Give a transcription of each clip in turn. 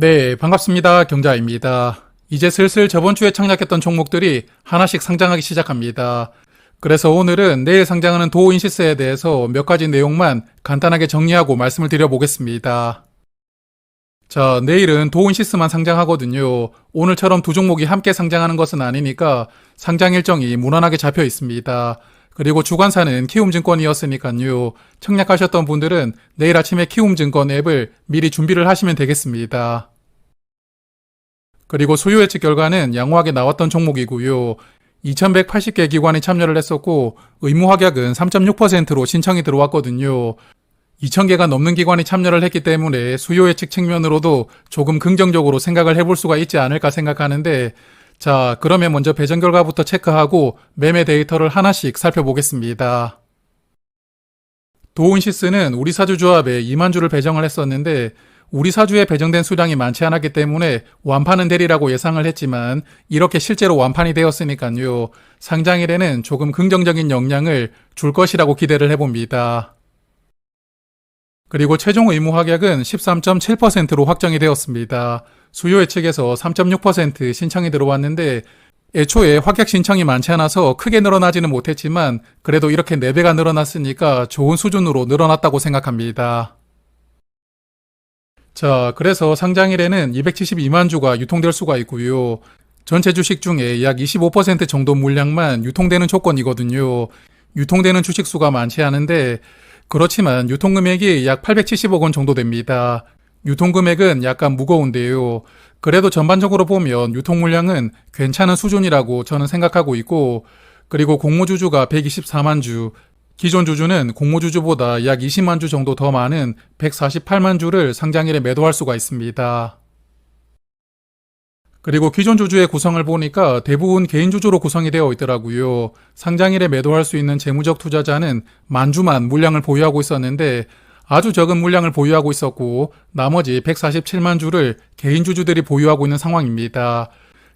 네, 반갑습니다. 경자입니다. 이제 슬슬 저번 주에 창략했던 종목들이 하나씩 상장하기 시작합니다. 그래서 오늘은 내일 상장하는 도인시스에 대해서 몇 가지 내용만 간단하게 정리하고 말씀을 드려보겠습니다. 자, 내일은 도인시스만 상장하거든요. 오늘처럼 두 종목이 함께 상장하는 것은 아니니까 상장 일정이 무난하게 잡혀 있습니다. 그리고 주관사는 키움증권이었으니까요. 청약하셨던 분들은 내일 아침에 키움증권 앱을 미리 준비를 하시면 되겠습니다. 그리고 수요 예측 결과는 양호하게 나왔던 종목이고요. 2180개 기관이 참여를 했었고 의무 확약은 3.6%로 신청이 들어왔거든요. 2000개가 넘는 기관이 참여를 했기 때문에 수요 예측 측면으로도 조금 긍정적으로 생각을 해볼 수가 있지 않을까 생각하는데 자, 그러면 먼저 배정 결과부터 체크하고 매매 데이터를 하나씩 살펴보겠습니다. 도운시스는 우리 사주 조합에 2만 주를 배정을 했었는데 우리 사주에 배정된 수량이 많지 않았기 때문에 완판은 되리라고 예상을 했지만 이렇게 실제로 완판이 되었으니까요. 상장일에는 조금 긍정적인 영향을 줄 것이라고 기대를 해봅니다. 그리고 최종 의무 확약은 13.7%로 확정이 되었습니다. 수요 예측에서 3.6% 신청이 들어왔는데 애초에 확약 신청이 많지 않아서 크게 늘어나지는 못했지만 그래도 이렇게 4배가 늘어났으니까 좋은 수준으로 늘어났다고 생각합니다. 자, 그래서 상장일에는 272만 주가 유통될 수가 있고요. 전체 주식 중에 약 25% 정도 물량만 유통되는 조건이거든요. 유통되는 주식 수가 많지 않은데 그렇지만 유통금액이 약 870억 원 정도 됩니다. 유통 금액은 약간 무거운데요. 그래도 전반적으로 보면 유통 물량은 괜찮은 수준이라고 저는 생각하고 있고, 그리고 공모주주가 124만 주, 기존 주주는 공모주주보다 약 20만 주 정도 더 많은 148만 주를 상장일에 매도할 수가 있습니다. 그리고 기존 주주의 구성을 보니까 대부분 개인 주주로 구성이 되어 있더라고요. 상장일에 매도할 수 있는 재무적 투자자는 만 주만 물량을 보유하고 있었는데 아주 적은 물량을 보유하고 있었고 나머지 147만 주를 개인 주주들이 보유하고 있는 상황입니다.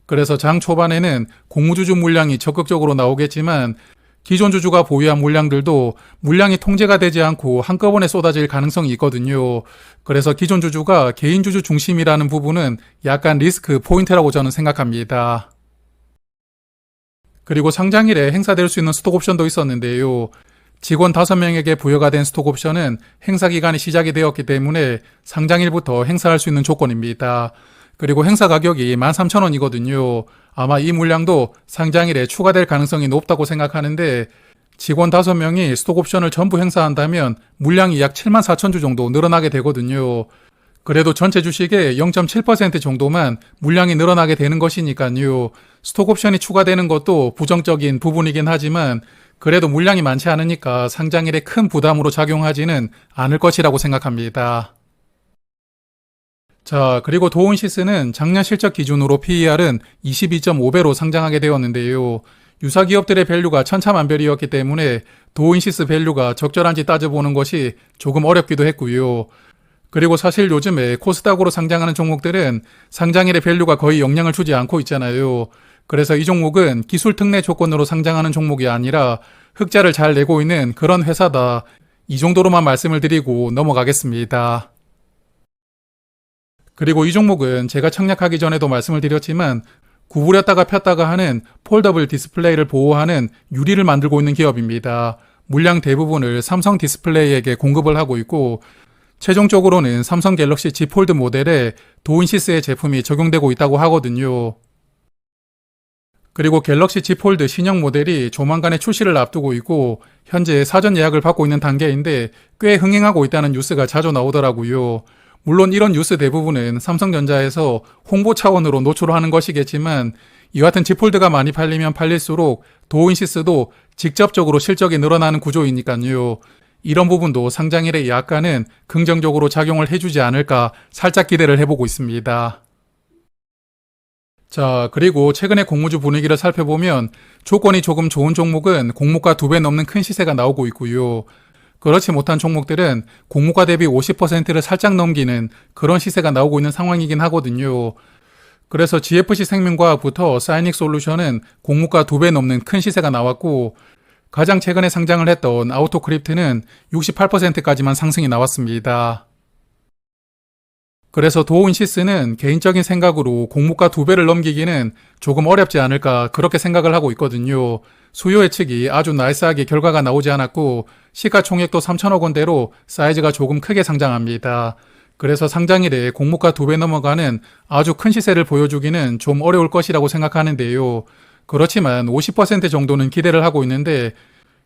그래서 장 초반에는 공무주주 물량이 적극적으로 나오겠지만 기존 주주가 보유한 물량들도 물량이 통제가 되지 않고 한꺼번에 쏟아질 가능성이 있거든요. 그래서 기존 주주가 개인 주주 중심이라는 부분은 약간 리스크 포인트라고 저는 생각합니다. 그리고 상장일에 행사될 수 있는 스톡 옵션도 있었는데요. 직원 5명에게 부여가 된 스톡 옵션은 행사 기간이 시작이 되었기 때문에 상장일부터 행사할 수 있는 조건입니다. 그리고 행사 가격이 13,000원이거든요. 아마 이 물량도 상장일에 추가될 가능성이 높다고 생각하는데 직원 5명이 스톡 옵션을 전부 행사한다면 물량이 약 7만 4천 주 정도 늘어나게 되거든요. 그래도 전체 주식의 0.7% 정도만 물량이 늘어나게 되는 것이니까요. 스톡 옵션이 추가되는 것도 부정적인 부분이긴 하지만 그래도 물량이 많지 않으니까 상장일에 큰 부담으로 작용하지는 않을 것이라고 생각합니다. 자, 그리고 도운시스는 작년 실적 기준으로 PER은 22.5배로 상장하게 되었는데요. 유사 기업들의 밸류가 천차만별이었기 때문에 도운시스 밸류가 적절한지 따져보는 것이 조금 어렵기도 했고요. 그리고 사실 요즘에 코스닥으로 상장하는 종목들은 상장일의 밸류가 거의 영향을 주지 않고 있잖아요. 그래서 이 종목은 기술 특례 조건으로 상장하는 종목이 아니라 흑자를 잘 내고 있는 그런 회사다. 이 정도로만 말씀을 드리고 넘어가겠습니다. 그리고 이 종목은 제가 청약하기 전에도 말씀을 드렸지만 구부렸다가 폈다가 하는 폴더블 디스플레이를 보호하는 유리를 만들고 있는 기업입니다. 물량 대부분을 삼성 디스플레이에게 공급을 하고 있고 최종적으로는 삼성 갤럭시 Z 폴드 모델에 도인시스의 제품이 적용되고 있다고 하거든요. 그리고 갤럭시 Z 폴드 신형 모델이 조만간에 출시를 앞두고 있고 현재 사전 예약을 받고 있는 단계인데 꽤 흥행하고 있다는 뉴스가 자주 나오더라고요. 물론 이런 뉴스 대부분은 삼성전자에서 홍보 차원으로 노출하는 것이겠지만 이 같은 Z 폴드가 많이 팔리면 팔릴수록 도인시스도 직접적으로 실적이 늘어나는 구조이니까요. 이런 부분도 상장일에 약간은 긍정적으로 작용을 해주지 않을까 살짝 기대를 해보고 있습니다. 자, 그리고 최근에 공모주 분위기를 살펴보면 조건이 조금 좋은 종목은 공모가 두 배 넘는 큰 시세가 나오고 있고요. 그렇지 못한 종목들은 공모가 대비 50%를 살짝 넘기는 그런 시세가 나오고 있는 상황이긴 하거든요. 그래서 GFC 생명과학부터 사이닉 솔루션은 공모가 두 배 넘는 큰 시세가 나왔고 가장 최근에 상장을 했던 아우토크립트는 68%까지만 상승이 나왔습니다. 그래서 도우인시스는 개인적인 생각으로 공모가 두 배를 넘기기는 조금 어렵지 않을까 그렇게 생각을 하고 있거든요. 수요 예측이 아주 날싸하게 결과가 나오지 않았고 시가총액도 3천억 원대로 사이즈가 조금 크게 상장합니다. 그래서 상장일에 공모가 두 배 넘어가는 아주 큰 시세를 보여주기는 좀 어려울 것이라고 생각하는데요. 그렇지만 50% 정도는 기대를 하고 있는데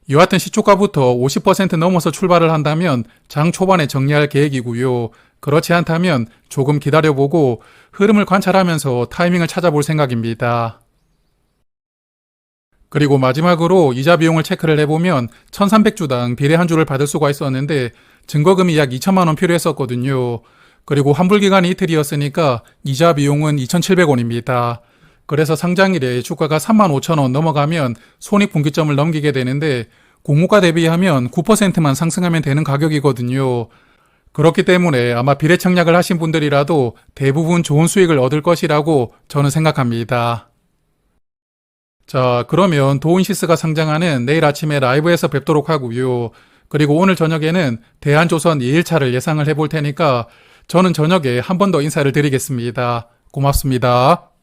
여하튼 시초가부터 50% 넘어서 출발을 한다면 장 초반에 정리할 계획이고요. 그렇지 않다면 조금 기다려보고 흐름을 관찰하면서 타이밍을 찾아볼 생각입니다. 그리고 마지막으로 이자 비용을 체크를 해보면 1300주당 비례 한 주를 받을 수가 있었는데 증거금이 약 2천만 원 필요했었거든요. 그리고 환불 기간이 이틀이었으니까 이자 비용은 2,700원입니다. 그래서 상장일에 주가가 3만 5천 원 넘어가면 손익분기점을 넘기게 되는데 공모가 대비하면 9%만 상승하면 되는 가격이거든요. 그렇기 때문에 아마 비례 청약을 하신 분들이라도 대부분 좋은 수익을 얻을 것이라고 저는 생각합니다. 자, 그러면 도운시스가 상장하는 내일 아침에 라이브에서 뵙도록 하고요. 그리고 오늘 저녁에는 대한조선 2일차를 예상을 해볼 테니까 저는 저녁에 한 번 더 인사를 드리겠습니다. 고맙습니다.